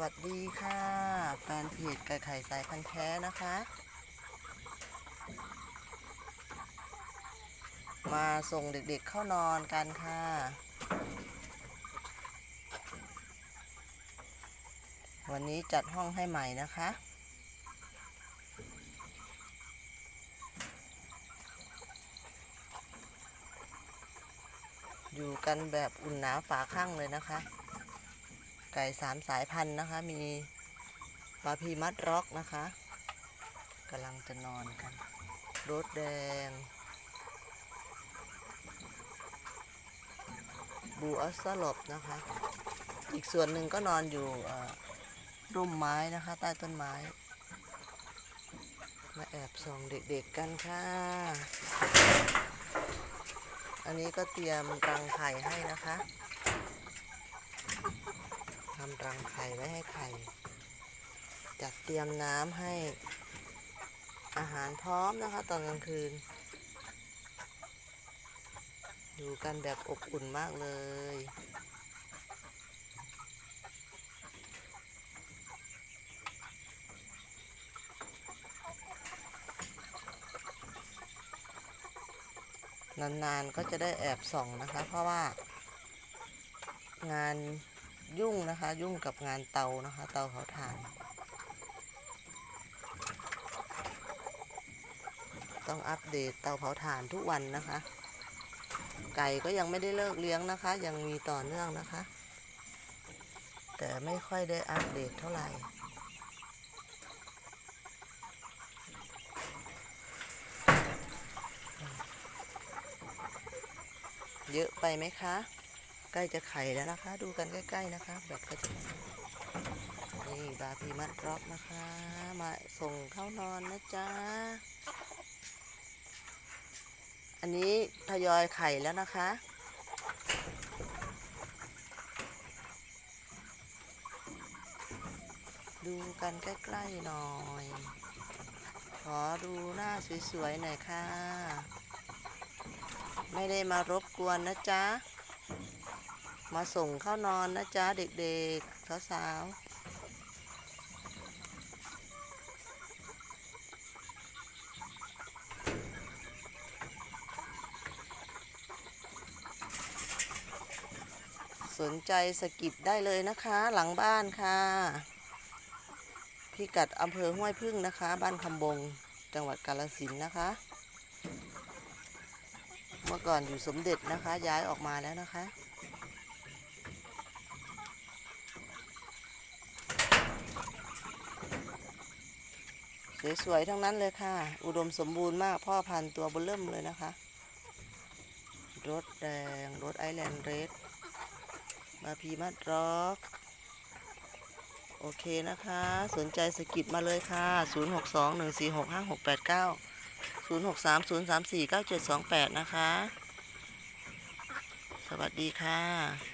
วัสดีค่ะแฟนเพจไก่ไข่สายพันธุ์แท้นะคะ มาส่งเด็กๆเข้านอนกันค่ะ วันนี้จัดห้องให้ใหม่นะคะ อยู่กันแบบอุ่นหนาฝาข้างเลยนะคะ ไก่สามสายพันธุ์นะคะ มีปลาพีมัดร็อกนะคะกำลังจะนอนกันรถแดง บูอัสลบนะคะ อีกส่วนหนึ่งก็นอนอยู่ร่มไม้นะคะ ใต้ต้นไม้ มาแอบส่องเด็กๆกันค่ะ อันนี้ก็เตรียมรังไข่ให้นะคะ ทำรังไข่ไว้ให้ไข่ จัดเตรียมน้ำให้อาหารพร้อมนะคะ ตอนกลางคืน อยู่กันแบบอบอุ่นมากเลยนานๆก็จะได้แอบส่องนะคะ เพราะว่างาน ยุ่งนะคะ ยุ่งกับงานเตานะคะ เตาเผาถ่าน ต้องอัปเดตเตาเผาถ่านทุกวันนะคะ ไก่ก็ยังไม่ได้เลิกเลี้ยงนะคะ ยังมีต่อเนื่องนะคะ แต่ไม่ค่อยได้อัปเดตเท่าไหร่เยอะไปไหมคะ ใกล้จะไข่แล้วนะคะ ดูกันใกล้ๆนะคะ แบบก็จะนี่บาพีมัดรอกนะคะ มาส่งเข้านอนนะจ๊ะ อันนี้ทยอยไข่แล้วนะคะดูกันใกล้ๆหน่อย ขอดูหน้าสวยๆหน่อยค่ะ ไม่ได้มารบกวนนะจ๊ะ มาส่งเข้านอนนะจ๊ะเด็กๆ สาวๆสนใจสกิปได้เลยนะคะ หลังบ้านค่ะ พิกัดอำเภอห้วยพึ่งนะคะ บ้านคำบง จังหวัดกาฬสินนะคะ เมื่อก่อนอยู่สมเด็จนะคะ ย้ายออกมาแล้วนะคะ สวยๆทั้งนั้นเลยค่ะ อุดมสมบูรณ์มากพ่อพันธุ์ตัวเบลเริ่มเลยนะคะ รถแดง รถไอแลนด์เรดมาพีมัดร็อกโอเคนะคะ สนใจสกิปมาเลยค่ะ 0621465689 0630349728 นะคะ สวัสดีค่ะ